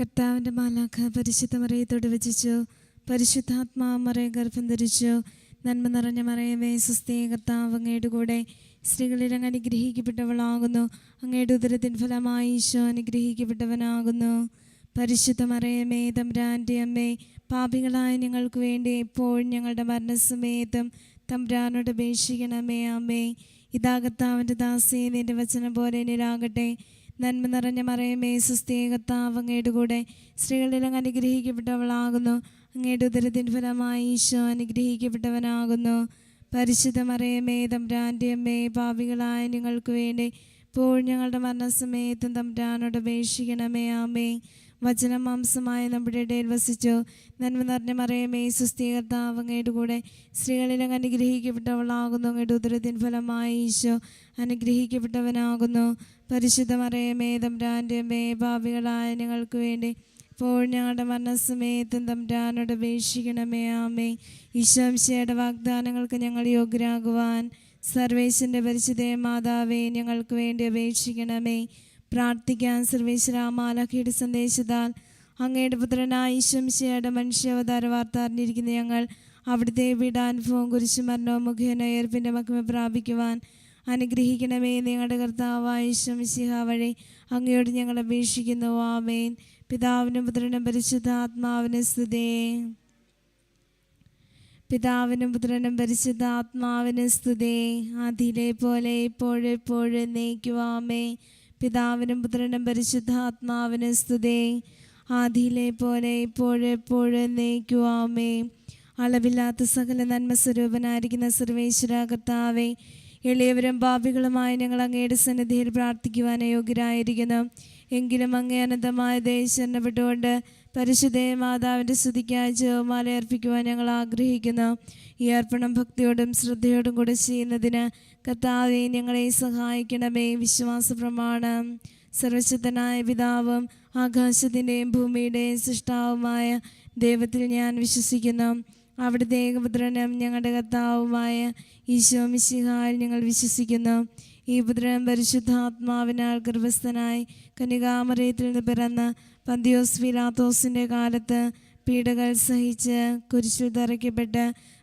കർത്താവിന്റെ മാലാഖ പരിശുദ്ധ മറയത്തോട് വചിച്ചു. പരിശുദ്ധാത്മാ മറയെ ഗർഭം ധരിച്ചു. നന്മ നിറഞ്ഞ മറയവേ സുസ്ഥേ കർത്താവ് അങ്ങയുടെ കൂടെ സ്ത്രീകളിൽ അങ്ങ് അനുഗ്രഹിക്കപ്പെട്ടവളാകുന്നു. അങ്ങയുടെ ഉദരത്തിൻ ഫലമായി ഈശോ അനുഗ്രഹിക്കപ്പെട്ടവനാകുന്നു. പരിശുദ്ധ മറയമേ തമ്പ്രാന്റെ അമ്മേ പാപികളായ ഞങ്ങൾക്ക് വേണ്ടി എപ്പോഴും ഞങ്ങളുടെ മരണസമേതം തമ്പ്രാനോട് അപേക്ഷിക്കണമേ അമ്മേ. ഇതാ കർത്താവിന്റെ ദാസേ നിന്റെ വചനം പോലെ നിരാകട്ടെ നന്മ നിറഞ്ഞ മറയമേ സുസ്ഥിയ കർത്താവ് അങ്ങയുടെ കൂടെ സ്ത്രീകളിൽ അങ്ങ് അനുഗ്രഹിക്കപ്പെട്ടവളാകുന്നു. അങ്ങയുടെ ഉദരത്തിൻ ഫലമായി ഈശോ അനുഗ്രഹിക്കപ്പെട്ടവനാകുന്നു. പരിശുദ്ധ മറയമേ തമ്പ്രാന്റെ അമ്മേ പാപികളായ നിങ്ങൾക്ക് വേണ്ടി ഇപ്പോൾ ഞങ്ങളുടെ മരണസമയത്തും തമ്പ്രാനോട് അപേക്ഷിക്കണമേ ആമേ വചനം മാംസമായ നമ്മുടെ ഇടയിൽ വസിച്ചു. നന്മ നിറഞ്ഞ മറയമേ സുസ്ഥീകർത്താവ് അങ്ങയുടെ കൂടെ സ്ത്രീകളിൽ അങ്ങ് അനുഗ്രഹിക്കപ്പെട്ടവളാകുന്നു. അങ്ങയുടെ ഉദരത്തിൻ ഫലമായി ഈശോ അനുഗ്രഹിക്കപ്പെട്ടവനാകുന്നു. പരിശുദ്ധ മറയമേ തമ്പ്രാന്റെ മേ ഭാവികളായ ഞങ്ങൾക്ക് വേണ്ടി ഇപ്പോൾ ഞങ്ങളുടെ മനസ്സുമേത്തും തമ്പ്രാനോട് അപേക്ഷിക്കണമേ. ആമേ ഈശോംശയുടെ വാഗ്ദാനങ്ങൾക്ക് ഞങ്ങൾ യോഗ്യരാകുവാൻ സർവേശന്റെ പരിശുദ്ധേ മാതാവേ ഞങ്ങൾക്ക് വേണ്ടി അപേക്ഷിക്കണമേ. പ്രാർത്ഥിക്കാൻ സർവേശ്വരാമാലഖയുടെ സന്ദേശത്താൽ അങ്ങയുടെ പുത്രനായ ഈശംശയുടെ മനുഷ്യാവതാര വാർത്ത അറിഞ്ഞിരിക്കുന്ന ഞങ്ങൾ അവിടുത്തെ വീടാനുഭവം കുറിച്ച് മരണവും മുഖേന ഏർപ്പിന്റെ മഹിമ പ്രാപിക്കുവാൻ അനുഗ്രഹിക്കണമേ നിങ്ങളുടെ കർത്താവായ ഈശംശിഹ വഴി അങ്ങയോട് ഞങ്ങൾ അപേക്ഷിക്കുന്നു. ആമേൻ. പിതാവിനും പുത്രനും പരിശുദ്ധാത്മാവിനും സ്തുതേ. പിതാവിനും പുത്രനും പരിശുദ്ധ ആത്മാവിന് സ്തുതേ. അതിലെ പോലെ ഇപ്പോഴെപ്പോഴും നയിക്കുവാമേ പിതാവിനും പുത്രനും പരിശുദ്ധ ആത്മാവിന് സ്തുതേ. ആദിയിലെ പോലെ ഇപ്പോഴെപ്പോഴും നയിക്കുവാമേ അളവില്ലാത്ത സകല നന്മ സ്വരൂപനായിരിക്കുന്ന സർവേശ്വര കർത്താവേ എളിയവരും പാപികളുമായ ഞങ്ങൾ അങ്ങയുടെ സന്നിധിയിൽ പ്രാർത്ഥിക്കുവാൻ യോഗ്യരായിരിക്കുന്നു. എങ്കിലും അങ്ങേ അനന്തമായ ദേശപ്പെട്ടുകൊണ്ട് പരിശുദ്ധ മാതാവിന്റെ സ്തുതിക്കായി ജവമാല അർപ്പിക്കുവാൻ ഞങ്ങൾ ആഗ്രഹിക്കുന്നു. ഈ അർപ്പണം ഭക്തിയോടും ശ്രദ്ധയോടും കൂടെ ചെയ്യുന്നതിന് കർത്താവെ ഞങ്ങളെ സഹായിക്കണമേ. വിശ്വാസ പ്രമാണം സർവശക്തനായ പിതാവും ആകാശത്തിന്റെയും ഭൂമിയുടെയും സൃഷ്ടാവുമായ ദൈവത്തിൽ ഞാൻ വിശ്വസിക്കുന്നു. അവിടുത്തെ ഏകപുത്രനും ഞങ്ങളുടെ കർത്താവുമായ ഈശോ മിശിഹായിൽ ഞങ്ങൾ വിശ്വസിക്കുന്നു. ഈ പുത്രൻ പരിശുദ്ധാത്മാവിനാൽ ഗർഭസ്ഥനായി കനികാമറിയത്തിൽ നിന്ന് പിറന്ന് പന്തിയോസ് ഫിലാത്തോസിന്റെ കാലത്ത് പീഡകൾ സഹിച്ച് കുരിശിൽ തറയ്ക്കപ്പെട്ട്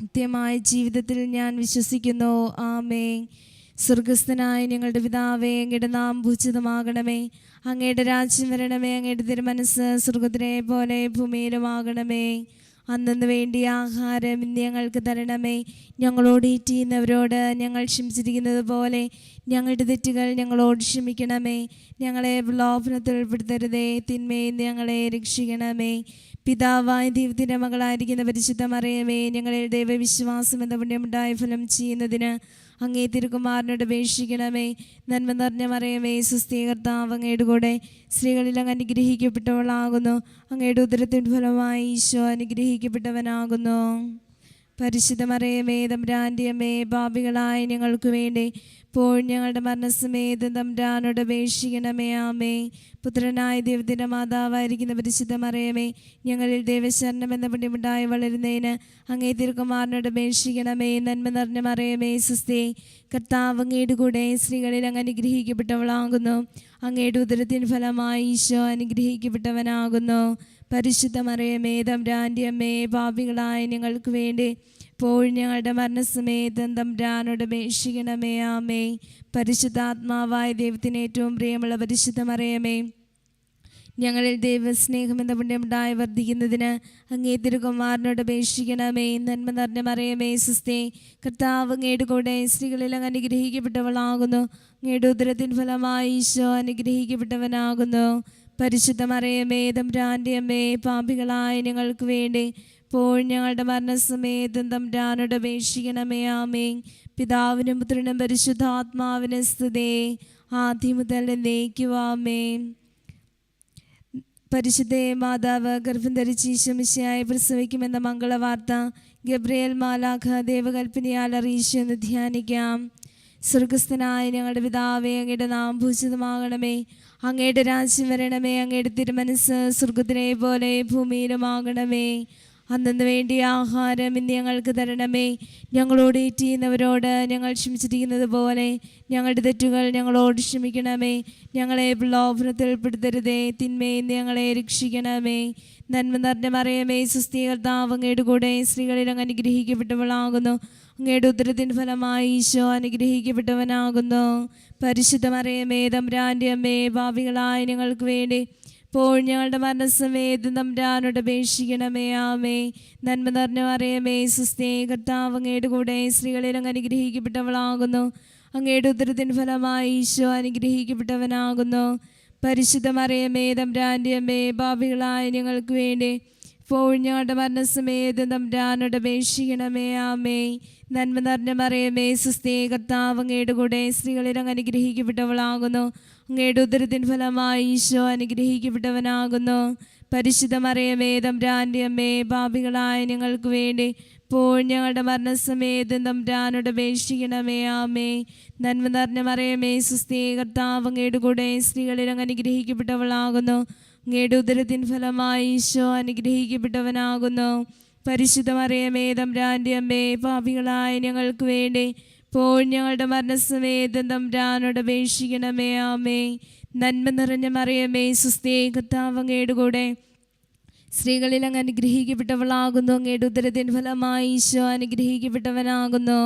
നിത്യമായ ജീവിതത്തിൽ ഞാൻ വിശ്വസിക്കുന്നു. ആമേ സ്വർഗസ്ഥനായ ഞങ്ങളുടെ പിതാവേ അങ്ങയുടെ നാം ഭൂചിതമാകണമേ അങ്ങയുടെ രാജ്യം വരണമേ അങ്ങയുടെ തിരുമനസ് സ്വർഗത്തിനെ പോലെ ഭൂമിയിലുമാകണമേ. അന്നു വേണ്ടിയ ആഹാരം ഇന്ന് ഞങ്ങൾക്ക് തരണമേ. ഞങ്ങളോട് ഈറ്റിയുന്നവരോട് ഞങ്ങൾ ക്ഷമിച്ചിരിക്കുന്നത് പോലെ ഞങ്ങളുടെ തെറ്റുകൾ ഞങ്ങളോട് ക്ഷമിക്കണമേ. ഞങ്ങളെ ലോഭനത്തിൽ ഉൾപ്പെടുത്തരുതേ. തിന്മയിൽ ഞങ്ങളെ രക്ഷിക്കണമേ. പിതാവായ ദൈവത്തിന്റെ മകളായിരിക്കുന്ന പരിശുദ്ധ മറിയമേ ഞങ്ങളെ ദൈവവിശ്വാസം എന്ന പുണ്യമുണ്ടായ ഫലം ചെയ്യുന്നതിന് അങ്ങേ തിരുകുമാറിനോട് അപേക്ഷിക്കണമേ. നന്മ നിറഞ്ഞ മറിയമേ സുസ്ഥീകർത്താവ് അങ്ങയുടെ കൂടെ സ്ത്രീകളിൽ അങ്ങ് അനുഗ്രഹിക്കപ്പെട്ടവളാകുന്നു. അങ്ങയുടെ ഉദരത്തിന്റെ ഫലമായി ഈശോ അനുഗ്രഹിക്കപ്പെട്ടവനാകുന്നു. പരിശുദ്ധ മറിയമേ തമ്പ്രാന്റെ ഭാവികളായ ഞങ്ങൾക്ക് വേണ്ടി ഇപ്പോൾ ഞങ്ങളുടെ മരണസമേതം തമ്പ്രാനോട് അപേക്ഷിക്കണമേ ആമേ. പുത്രനായ ദൈവത്തിന്റെ മാതാവായിരിക്കുന്ന പരിശുദ്ധ മറിയമേ ഞങ്ങളിൽ ദൈവശരണം എന്ന പുണ്യമുണ്ടായി വളരുന്നതിന് അങ്ങേ തിരുക്കുമാറിനോട് അപേക്ഷിക്കണമേ. നന്മ നിറഞ്ഞ മറിയമേ സുസ്ഥേ കർത്താവ് അങ്ങയുടെ കൂടെ സ്ത്രീകളിൽ അങ്ങ് അനുഗ്രഹിക്കപ്പെട്ടവളാകുന്നു. അങ്ങയുടെ ഉദരത്തിൻ ഫലമായി ഈശോ അനുഗ്രഹിക്കപ്പെട്ടവനാകുന്നു. പരിശുദ്ധ മറിയമേ തമ്പ്രാന്റെ അമ്മേ പാപികളായ ഞങ്ങൾക്ക് വേണ്ടി പോൾ ഞങ്ങളുടെ മരണസമേതം തമ്പ്രാനോട് അപേക്ഷിക്കണമേ ആമേ. പരിശുദ്ധാത്മാവായ ദൈവത്തിന് ഏറ്റവും പ്രിയമുള്ള പരിശുദ്ധ മറിയമേ ഞങ്ങളിൽ ദൈവസ്നേഹം എന്ന പുണ്യമുണ്ടായി വർദ്ധിക്കുന്നതിന് അങ്ങേ തിരുകുമാരനോട് അപേക്ഷിക്കണമേ. നന്മ നിറഞ്ഞ മറിയമേ സുസ്ഥേ കർത്താവ് അങ്ങയുടെ കൂടെ സ്ത്രീകളിൽ അങ്ങ് അനുഗ്രഹിക്കപ്പെട്ടവളാകുന്നു. അങ്ങയുടെ ഉദരത്തിൻ ഫലമായി ഈശോ അനുഗ്രഹിക്കപ്പെട്ടവനാകുന്നു. പരിശുദ്ധ മറിയമേ തമ്പ്രാന്റെ അമ്മേ പാമ്പികളായ ഞങ്ങൾക്ക് വേണ്ടി പോൾ ഞങ്ങളുടെ മരണസമേതം തമ്പ്രാനോട് അപേക്ഷിക്കണമേ ആമേ പിതാവിനും പുത്രനും പരിശുദ്ധാത്മാവിനും സ്തുതേ. ആദ്യം മുതൽ നയിക്കുവാമേ പരിശുദ്ധേ മാതാവ് ഗർഭം ധരിച്ച് ഈശോമിശയായി പ്രസവിക്കുമെന്ന മംഗളവാർത്ത ഗബ്രിയേൽ മാലാഖ ദേവകൽപ്പനയാൽ അറിയിച്ചെന്ന് ധ്യാനിക്കാം. സ്വർഗസ്ഥനായ ഞങ്ങളുടെ പിതാവേ അങ്ങയുടെ നാം ഭൂഷിതമാകണമേ അങ്ങയുടെ രാജ്യം വരണമേ അങ്ങയുടെ തിരുമനസ് സ്വർഗത്തിനെ പോലെ ഭൂമിയിലുമാകണമേ. അന്നു വേണ്ടി ആഹാരം ഇന്ന് ഞങ്ങൾക്ക് തരണമേ. ഞങ്ങളോട് ഏറ്റിയുന്നവരോട് ഞങ്ങൾ ക്ഷമിച്ചിരിക്കുന്നത് പോലെ ഞങ്ങളുടെ തെറ്റുകൾ ഞങ്ങളോട് ക്ഷമിക്കണമേ. ഞങ്ങളെ പ്രലോഭനത്തിൽ ഉൾപ്പെടുത്തരുതേ തിന്മയിൽ ഞങ്ങളെ രക്ഷിക്കണമേ. നന്മ നിറഞ്ഞ മറിയമേ സുസ്ഥീകർത്താവ് അങ്ങയുടെ കൂടെ സ്ത്രീകളിൽ അങ്ങ് അനുഗ്രഹിക്കപ്പെട്ടവളാകുന്നു. അങ്ങയുടെ ഉദരത്തിൻ ഫലമായി ഈശോ അനുഗ്രഹിക്കപ്പെട്ടവനാകുന്നു. പരിശുദ്ധ മറിയമേ തമ്പ്രാന്റെ അമ്മേ ഭാവികളായ ഞങ്ങൾക്ക് വേണ്ടി ഇപ്പോൾ ഞങ്ങളുടെ മരണസമേത് തമ്പ്രാനോട് അപേക്ഷിക്കണമേ ആമേ. നന്മ നിറഞ്ഞ അറിയമേ സുസ്ഥേ കർത്താവ് അങ്ങയുടെ കൂടെ സ്ത്രീകളിൽ അങ്ങ് അനുഗ്രഹിക്കപ്പെട്ടവളാകുന്നു. അങ്ങയുടെ ഉദരത്തിൻ ഫലമായി ഈശോ അനുഗ്രഹിക്കപ്പെട്ടവനാകുന്നു. പരിശുദ്ധമറിയമേ തമ്പ്രാന്റെ അമ്മേ ഭാവികളായ ഞങ്ങൾക്ക് വേണ്ടി ഇപ്പോൾ ഞങ്ങളുടെ മരണസമേത് തമ്പ്രാനോട് അപേക്ഷിക്കണമേ ആമേ. നന്മ നിറഞ്ഞ മറിയമേ സുസ്ഥേ കർത്താവ് അങ്ങയുടെ കൂടെ സ്ത്രീകളിൽ അങ്ങ് അനുഗ്രഹിക്കപ്പെട്ടവളാകുന്നു. അങ്ങയുടെ ഉദരത്തിൻ ഫലമായി ഈശോ അനുഗ്രഹിക്കപ്പെട്ടവനാകുന്നു. പരിശുദ്ധ മറിയമേ തമ്പ്രാന്റെ അമ്മേ പാപികളായ ഞങ്ങൾക്ക് വേണ്ടി ഇപ്പോൾ ഞങ്ങളുടെ മരണസമേത് തമ്പ്രാനോട് അപേക്ഷിക്കണമേ ആമേ. നന്മ നിറഞ്ഞ മറിയമേ സുസ്ഥേ കർത്താവ് അങ്ങയുടെ കൂടെ സ്ത്രീകളിൽ അങ്ങ് അനുഗ്രഹിക്കപ്പെട്ടവളാകുന്നു. അങ്ങയുടെ ഉദരത്തിൻ ഫലമായി ഈശോ അനുഗ്രഹിക്കപ്പെട്ടവനാകുന്നു. പരിശുദ്ധ മറിയമേ തമ്പ്രാന്റെ അമ്മേ പാപികളായ ഞങ്ങൾക്ക് വേണ്ടി ഇപ്പോൾ ഞങ്ങളുടെ മരണസമേതം തമ്പ്രാനോട് അപേക്ഷിക്കണമേ ആമേ. നന്മ നിറഞ്ഞ മറിയമേ സുസ്ഥേ കത്താവങ്ങയുടെ കൂടെ. സ്ത്രീകളിൽ അങ്ങ് അനുഗ്രഹിക്കപ്പെട്ടവളാകുന്നു അങ്ങയുടെ ഉദരത്തിൻ ഫലമായി ഈശോ അനുഗ്രഹിക്കപ്പെട്ടവനാകുന്നു.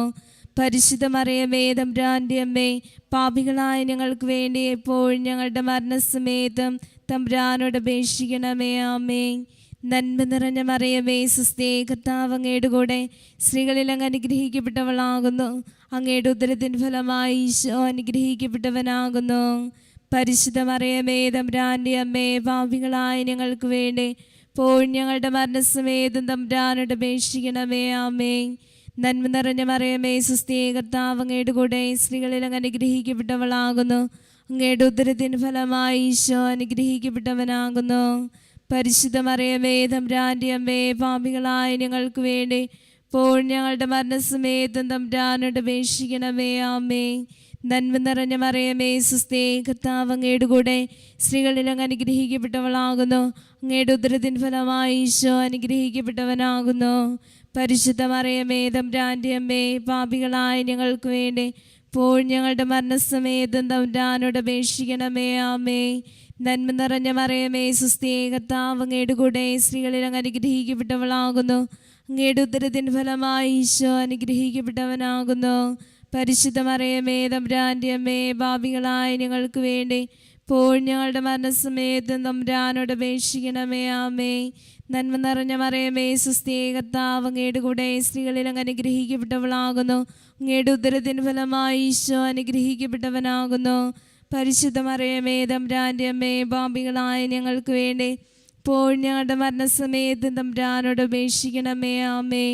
പരിശുദ്ധ മറിയമേ തമ്പ്രാന്റെ പാപികളായ ഞങ്ങൾക്ക് വേണ്ടി എപ്പോഴും ഞങ്ങളുടെ മരണസമേതം തമ്പ്രാനോട് അപേക്ഷിക്കണമേ ആമേ നന്മ നിറഞ്ഞ മറിയമേ സുസ്ഥേ കർത്താവ് അങ്ങയുടെ കൂടെ സ്ത്രീകളിൽ അങ്ങ് അനുഗ്രഹിക്കപ്പെട്ടവളാകുന്നു. അങ്ങയുടെ ഉദരത്തിൻ ഫലമായി ഈശോ അനുഗ്രഹിക്കപ്പെട്ടവനാകുന്നു. പരിശുദ്ധ മറിയമേ തമ്പ്രാന്റെ അമ്മേ പാപികളായ ഞങ്ങൾക്ക് വേണ്ടി ഇപ്പോൾ ഞങ്ങളുടെ മരണസമേതം തമ്പ്രാനോട് അപേക്ഷിക്കണമേ ആമേ നന്മ നിറഞ്ഞ മറിയമേ സുസ്ഥിയെ കർത്താവ് അങ്ങയുടെ കൂടെ സ്ത്രീകളിൽ അങ്ങ് അനുഗ്രഹിക്കപ്പെട്ടവളാകുന്നു. അങ്ങയുടെ ഉദരത്തിന് ഫലമായി ഈശോ അനുഗ്രഹിക്കപ്പെട്ടവനാകുന്നു. പരിശുദ്ധ മറിയമേ തമ്പ്രാന്റെ അമ്മേ പാപികളായ ഞങ്ങൾക്ക് വേണ്ടി ഇപ്പോൾ ഞങ്ങളുടെ മരണസമയത്തും തമ്പ്രാനോട് അപേക്ഷിക്കണമേ ആമേ നന്മ നിറഞ്ഞ മറിയമേ സുസ്തേ കർത്താവ് അങ്ങയുടെ കൂടെ സ്ത്രീകളിൽ അങ്ങ് അനുഗ്രഹിക്കപ്പെട്ടവളാകുന്നു. അങ്ങയുടെ ഉദരത്തിൻ ഫലമായി ഈശോ അനുഗ്രഹിക്കപ്പെട്ടവനാകുന്നു. പരിശുദ്ധ മറിയമേ തമ്പ്രാന്റെ അമ്മേ പാപികളായ ഞങ്ങൾക്ക് വേണ്ടി ഇപ്പോൾ ഞങ്ങളുടെ മരണസമേതം തമ്പ്രാനോട് അപേക്ഷിക്കണമേ ആമേ. നന്മ നിറഞ്ഞ മറിയമേ സുസ്തേ കർത്താവ് അങ്ങയുടെ കൂടെ സ്ത്രീകളിൽ അങ്ങ് അനുഗ്രഹിക്കപ്പെട്ടവളാകുന്നു. അങ്ങയുടെ ഉദരത്തിൻ ഫലമായി ഈശോ അനുഗ്രഹിക്കപ്പെട്ടവനാകുന്നു. പരിശുദ്ധ മറിയമേ തമ്പ്രാന്റെ അമ്മേ പാപികളായ ഞങ്ങൾക്ക് വേണ്ടി ഇപ്പോൾ ഞങ്ങളുടെ മരണസമയത്ത് തമ്പ്രാനോട് അപേക്ഷിക്കണമേ ആമേ. നന്മ നിറഞ്ഞ മറിയമേ സുസ്ഥേകത്താവ് അങ്ങയുടെ കൂടെ സ്ത്രീകളിൽ അങ്ങ് അനുഗ്രഹിക്കപ്പെട്ടവളാകുന്നു. അങ്ങയുടെ ഉദരത്തിന് ഫലമായി ഈശോ അനുഗ്രഹിക്കപ്പെട്ടവനാകുന്നു. പരിശുദ്ധ മറിയമേ തമ്പ്രാന്റെ അമ്മേ ഞങ്ങൾക്ക് വേണ്ടി ഇപ്പോൾ ഞങ്ങളുടെ മരണസമയത്ത് തമ്പ്രാനോട് അപേക്ഷിക്കണമേ ആമേ.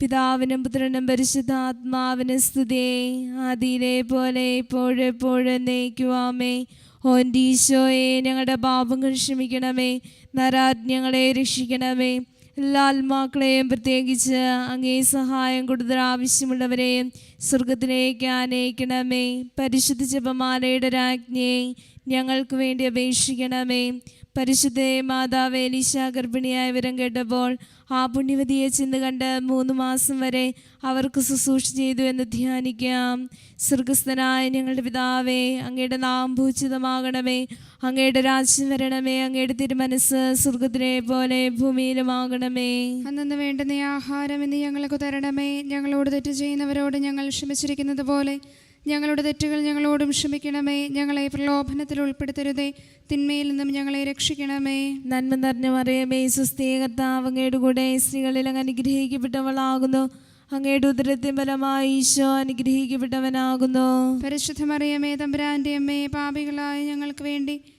പിതാവിനും പുത്രനും പരിശുദ്ധാത്മാവിന് സ്തുതേ. ആദിയിലെ പോലെ ഇപ്പോഴെപ്പോഴും നയിക്കുവാമേ ഓന്റെ ഈശോയെ ഞങ്ങളുടെ പാപങ്ങൾ ക്ഷമിക്കണമേ. നരാജ്ഞങ്ങളെ രക്ഷിക്കണമേ. എല്ലാ ആത്മാക്കളെയും പ്രത്യേകിച്ച് അങ്ങേ സഹായം കൂടുതൽ ആവശ്യമുള്ളവരെയും സ്വർഗത്തിലേക്ക് ആനയിക്കണമേ. പരിശുദ്ധ ജപമാലയുടെ രാജ്ഞയെ ഞങ്ങൾക്ക് വേണ്ടി അപേക്ഷിക്കണമേ. പരിശുദ്ധ മാതാവ് എലീശ ഗർഭിണിയായ വിവരം കേട്ടപ്പോൾ ആ പുണ്യവതിയെ ചിന്ത കണ്ട് മൂന്ന് മാസം വരെ അവർക്ക് ശുശ്രൂഷ ചെയ്തു എന്ന് ധ്യാനിക്കാം. സ്വർഗസ്ഥനായ ഞങ്ങളുടെ പിതാവേ അങ്ങയുടെ നാം ഭൂചിതമാകണമേ അങ്ങയുടെ രാജ്യം വരണമേ അങ്ങയുടെ തിരുമനസ് സ്വർഗത്തിനെ പോലെ ഭൂമിയിലുമാകണമേ. അന്നു വേണ്ടുന്ന ആഹാരം ഇന്ന് ഞങ്ങൾക്ക് തരണമേ. ഞങ്ങളോട് തെറ്റ് ചെയ്യുന്നവരോട് ഞങ്ങൾ ക്ഷമിച്ചിരിക്കുന്നത് പോലെ ഞങ്ങളുടെ തെറ്റുകൾ ഞങ്ങളോടും ക്ഷമിക്കണമേ. ഞങ്ങളെ പ്രലോഭനത്തിൽ ഉൾപ്പെടുത്തരുതേ. തിന്മയിൽ നിന്നും ഞങ്ങളെ രക്ഷിക്കണമേ. നന്മ നിറഞ്ഞ മറിയമേ സുസ്ഥീ കർത്താവ് അങ്ങയുടെ കൂടെ സ്ത്രീകളിൽ അങ്ങ് അനുഗ്രഹിക്കപ്പെട്ടവളാകുന്നു. അങ്ങയുടെ ഉദരത്തിൻ ഫലമായി ഈശോ അനുഗ്രഹിക്കപ്പെട്ടവനാകുന്നു. പരിശുദ്ധമറിയമേ തമ്പുരാന്റെ അമ്മേ പാപികളായ ഞങ്ങൾക്ക് വേണ്ടി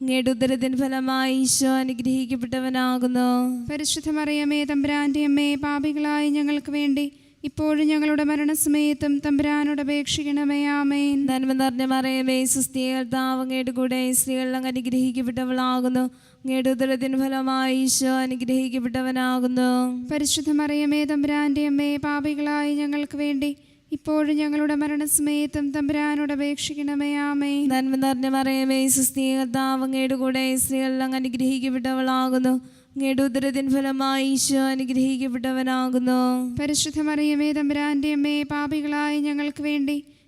അങ്ങയുടെ ഉദരത്തിൻ ഫലമായി ഈശോ അനുഗ്രഹിക്കപ്പെട്ടവനാകുന്നു. പരിശുദ്ധ മറിയമേ തമ്പുരാന്റെ അമ്മേ പാപികളായ ഞങ്ങൾക്ക് വേണ്ടി ഇപ്പോഴും ഞങ്ങളുടെ മരണസമയത്തും തമ്പുരാനോട് അപേക്ഷിക്കണമേ ആമേൻ. നന്മ നിറഞ്ഞ മറിയമേ സുസ്ഥികൾ താവങ്ങയുടെ കൂടെ സ്ത്രീകൾ അങ്ങ് അനുഗ്രഹിക്കപ്പെട്ടവളാകുന്നു. അങ്ങയുടെ ഉദരത്തിൻ ഫലമായി ഈശോ അനുഗ്രഹിക്കപ്പെട്ടവനാകുന്നു. പരിശുദ്ധ മറിയമേ തമ്പുരാന്റെ അമ്മേ പാപികളായ ഞങ്ങൾക്ക് വേണ്ടി ഇപ്പോഴും ഞങ്ങളുടെ മരണസമയത്തും തമ്പുരാനോട് അപേക്ഷിക്കണമേ ആമേ നന്മ നിറഞ്ഞ മറിയമേ സുസ്ഥീകർത്താവ് അങ്ങയുടെ കൂടെ സ്ത്രീകളിൽ അങ്ങ് അനുഗ്രഹിക്കപ്പെട്ടവളാകുന്നു. അങ്ങയുടെ ഉദരത്തിൻ ഫലമായി ഈശോ അനുഗ്രഹിക്കപ്പെട്ടവനാകുന്നു. പരിശുദ്ധ മറിയമേ തമ്പുരാന്റെ അമ്മേ പാപികളായ ഞങ്ങൾക്ക് വേണ്ടി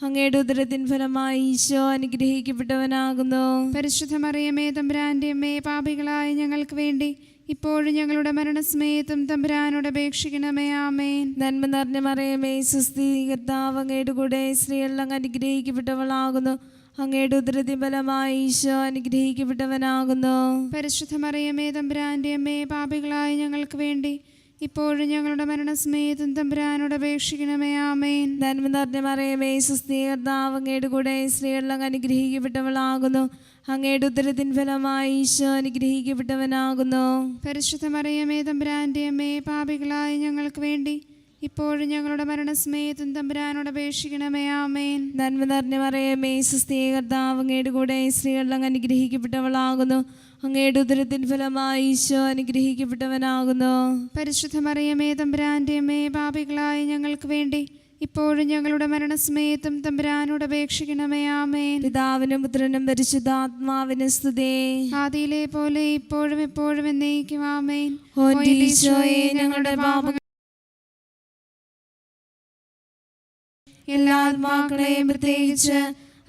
അങ്ങയുടെ ഉദരത്തിൻ ഫലമായി ഈശോ അനുഗ്രഹിക്കപ്പെട്ടവനാകുന്നു. പരിശുദ്ധ മറിയമേ തമ്പുരാന്റെ അമ്മേ പാപികളായ ഞങ്ങൾക്ക് വേണ്ടി ഇപ്പോഴും ഞങ്ങളുടെ മരണസമയത്തും തമ്പുരാനോട് അപേക്ഷിക്കണമേ ആമേൻ. നന്മ നിറഞ്ഞ മറിയമേ സുസ്ഥിതികർത്താവ് അങ്ങയുടെ കൂടെ അങ്ങ് അനുഗ്രഹിക്കപ്പെട്ടവളാകുന്നു. അങ്ങയുടെ ഉദരത്തിൻ ഫലമായി ഈശോ അനുഗ്രഹിക്കപ്പെട്ടവനാകുന്നു. പരിശുദ്ധ മറിയമേ തമ്പുരാന്റെ അമ്മേ പാപികളായ ഞങ്ങൾക്ക് വേണ്ടി ഇപ്പോഴും ഞങ്ങളുടെ മരണസമയത്തും തമ്പുരാനോട് അപേക്ഷിക്കണമേ ആമേൻ. നന്മ നിറഞ്ഞ മറിയമേ സുസ്ഥീകർത്താവ് അങ്ങയുടെ കൂടെ സ്ത്രീകളിൽ അങ്ങ് അനുഗ്രഹിക്കപ്പെട്ടവളാകുന്നു. അങ്ങയുടെ ഉത്തരത്തിൻ ഫലമായി ഈശോ അനുഗ്രഹിക്കപ്പെട്ടവനാകുന്നു. പരിശുദ്ധ മറിയമേ തമ്പുരാന്റെ അമ്മേ പാപികളായ ഞങ്ങൾക്ക് വേണ്ടി ഇപ്പോഴും ഞങ്ങളുടെ മരണസമയത്തും തമ്പുരാനോട് അപേക്ഷിക്കണമേ ആമേൻ. നന്മ നിറഞ്ഞ മറിയമേ സുസ്ഥീകർത്താവ് അങ്ങയുടെ കൂടെ സ്ത്രീകളിൽ അങ്ങ് അനുഗ്രഹിക്കപ്പെട്ടവളാകുന്നു. അങ്ങയുടെ ഉദരത്തിൻ ഫലമായി ഈശോ അനുഗ്രഹിക്കപ്പെട്ടവനാകുന്നു. പരിശുദ്ധ മറിയമേ തമ്പുരാന്റെ അമ്മേ പാപികളായ ഞങ്ങൾക്ക് വേണ്ടി ഇപ്പോഴും ഞങ്ങളുടെ മരണസമയത്തും തമ്പുരാനോട് അപേക്ഷിക്കണമേ ആമേൻ. പിതാവിനും പുത്രനും പരിശുദ്ധാത്മാവിനും സ്തുതി. ആദിയിലെ പോലെ ഇപ്പോഴും എപ്പോഴും എന്നേക്കും ആമേൻ. ഈശോയെ ഞങ്ങളുടെ എല്ലാ ആത്മാക്കളെയും പ്രത്യേകിച്ച്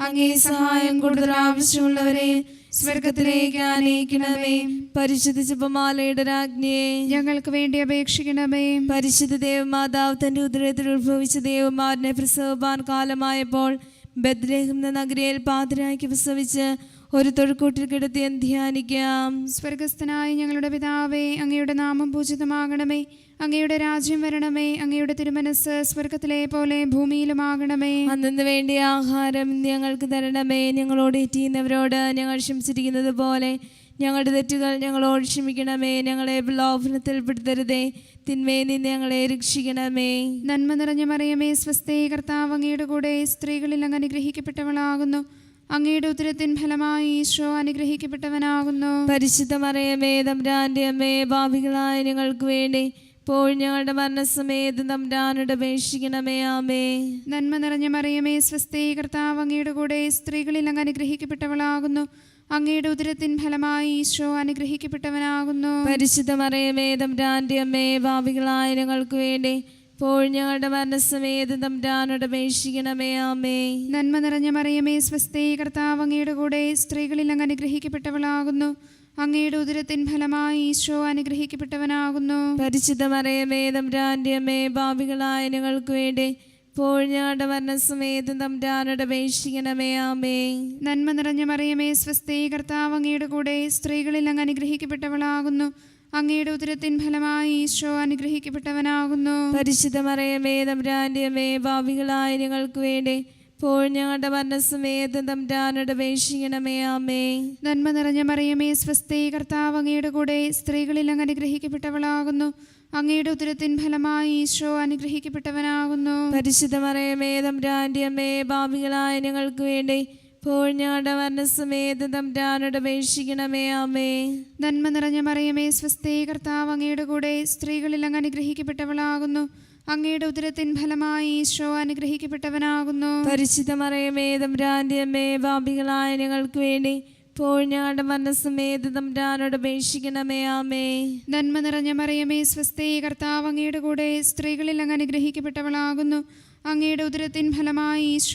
അങ്ങേ സഹായം കൂടുതൽ ആവശ്യമുള്ളവരെ സ്വർഗത്തിലേക്ക് ആനയിക്കണമേ. പരിശുദ്ധ ജപമാലയുടെ രാജ്ഞിയെ. ഞങ്ങൾക്ക് വേണ്ടി അപേക്ഷിക്കണമേ. പരിശുദ്ധ ദേവമാതാവ് തന്റെ ഉദരത്തിൽ ഉത്ഭവിച്ച ദേവമാരനെ പ്രസവപാൻ കാലമായപ്പോൾ ബദ്രേഹം എന്ന നഗരിയിൽ പാതിരാക്കി പ്രസവിച്ച് ഒരു തൊഴുക്കൂട്ടിൽ കിടത്തി ധ്യാനിക്കാം? സ്വർഗസ്ഥനായ ഞങ്ങളുടെ പിതാവേ അങ്ങയുടെ നാമം പൂജിതമാകണമേ. അങ്ങയുടെ രാജ്യം വരണമേ അങ്ങയുടെ തിരുമനസ് സ്വർഗത്തിലെ പോലെ ഭൂമിയിലുമാകണമേ. അന്നു വേണ്ടിയ ആഹാരം ഞങ്ങൾക്ക് തരണമേ. ഞങ്ങളോട് ഇറ്റിയുന്നവരോട് ഞങ്ങൾ ക്ഷമിച്ചിരിക്കുന്നത് പോലെ ഞങ്ങളുടെ തെറ്റുകൾ ഞങ്ങളോട് ക്ഷമിക്കണമേ. ഞങ്ങളെ പ്രലോഭനത്തിൽ പെടുത്തരുതേ. തിന്മയിൽ നിന്ന് ഞങ്ങളെ രക്ഷിക്കണമേ. നന്മ നിറഞ്ഞ മറിയമേ സ്വസ്ഥേ. കർത്താവ് അങ്ങയുടെ കൂടെ സ്ത്രീകളിൽ അങ്ങ് അനുഗ്രഹിക്കപ്പെട്ടവളാകുന്നു. അങ്ങയുടെ ഉത്തരത്തിൻ ഫലമായി ഈശോ അനുഗ്രഹിക്കപ്പെട്ടവനാകുന്നു. പരിശുദ്ധ മറിയമേ തമ്പ്രാന്റെ അമ്മേ ഭാവികളായ ഞങ്ങൾക്ക് വേണ്ടി ഇപ്പോൾ ഞങ്ങളുടെ മരണസമയത്ത് തമ്പ്രാനോട് അപേക്ഷിക്കണമേ ആമേ നന്മ നിറഞ്ഞ മറിയമേ സ്വസ്ഥേ കർത്താവ് അങ്ങയുടെ കൂടെ സ്ത്രീകളിൽ അങ്ങ് അനുഗ്രഹിക്കപ്പെട്ടവളാകുന്നു. അങ്ങയുടെ ഉദരത്തിൻ ഫലമായി ഈശോ അനുഗ്രഹിക്കപ്പെട്ടവനാകുന്നു. പരിശുദ്ധ മറിയമേ തമ്പ്രാന്റെ അമ്മേ ഭാവികളായ ഞങ്ങൾക്ക് വേണ്ടി ഇപ്പോൾ ഞങ്ങളുടെ മരണസമയത്ത് തമ്പ്രാനോട് അപേക്ഷിക്കണമേ ആമേ നന്മ നിറഞ്ഞ മറിയമേ സ്വസ്ഥേ കർത്താവ് അങ്ങയുടെ കൂടെ സ്ത്രീകളിൽ അങ്ങ് അനുഗ്രഹിക്കപ്പെട്ടവളാകുന്നു. അങ്ങയുടെ ഉദരത്തിൻ ഫലമായി ഈശോ അനുഗ്രഹിക്കപ്പെട്ടവനാകുന്നു. പരിശുദ്ധ മറിയമേ തമ്പ്രാന്റെ അമ്മേ ഭാവികളായ ഞങ്ങൾക്ക് വേണ്ടി പോഴിഞ്ഞാട് ഞങ്ങളുടെ സമേതം തമ്പ്രാനോട് അപേക്ഷിക്കണമേ ആമേ നന്മ നിറഞ്ഞ മറിയമേ സ്വസ്ഥേ കർത്താവ് അങ്ങയുടെ കൂടെ സ്ത്രീകളിൽ അങ്ങ് അനുഗ്രഹിക്കപ്പെട്ടവളാകുന്നു. അങ്ങയുടെ ഉദരത്തിൻ ഫലമായി ഈശോ അനുഗ്രഹിക്കപ്പെട്ടവനാകുന്നു. പരിശുദ്ധ മറിയമേ തമ്പ്രാന്റെ അമ്മേ ഭാവികളായ ഞങ്ങൾക്ക് വേണ്ടി ഇപ്പോൾ ഞങ്ങളുടെ തമ്പ്രാനോട് അപേക്ഷിക്കണമേ ആമേ നന്മ നിറഞ്ഞ മറിയമേ സ്വസ്തി കർത്താവ് അങ്ങയുടെ കൂടെ സ്ത്രീകളിൽ അങ്ങ് അനുഗ്രഹിക്കപ്പെട്ടവളാകുന്നു. അങ്ങയുടെ ഉദരത്തിൻ ഫലമായി ഈശോ അനുഗ്രഹിക്കപ്പെട്ടവനാകുന്നു. പരിശുദ്ധ മറിയമേ തമ്പ്രാന്റെ അമ്മേ ഭാവികളായ ഞങ്ങൾക്ക് വേണ്ടി ഇപ്പോൾ ഞങ്ങളുടെ മരണസമയത്ത് തമ്പ്രാനോട് അപേക്ഷിക്കണമേ ആമേ നന്മ നിറഞ്ഞ മറിയമേ സ്വസ്തി കർത്താവ് അങ്ങയുടെ കൂടെ സ്ത്രീകളിൽ അങ്ങ് അനുഗ്രഹിക്കപ്പെട്ടവളാകുന്നു. അങ്ങയുടെ ഉദരത്തിൻ ഫലമായി ഈശോ അനുഗ്രഹിക്കപ്പെട്ടവനാകുന്നു. പരിശുദ്ധ മറിയമേ തമ്പ്രാന്റെ അമ്മേ ഞങ്ങൾക്ക് വേണ്ടി ഇപ്പോൾ ഞങ്ങളുടെ മരണസമയത്ത് തമ്പ്രാനോട് അപേക്ഷിക്കണമേ ആമേ. നന്മ നിറഞ്ഞ മറിയമേ സ്വസ്തി കർത്താവ് അങ്ങയുടെ കൂടെ സ്ത്രീകളിൽ അങ്ങ് അനുഗ്രഹിക്കപ്പെട്ടവളാകുന്നു. അങ്ങയുടെ ഉദരത്തിൻ ഫലമായി ഈശോ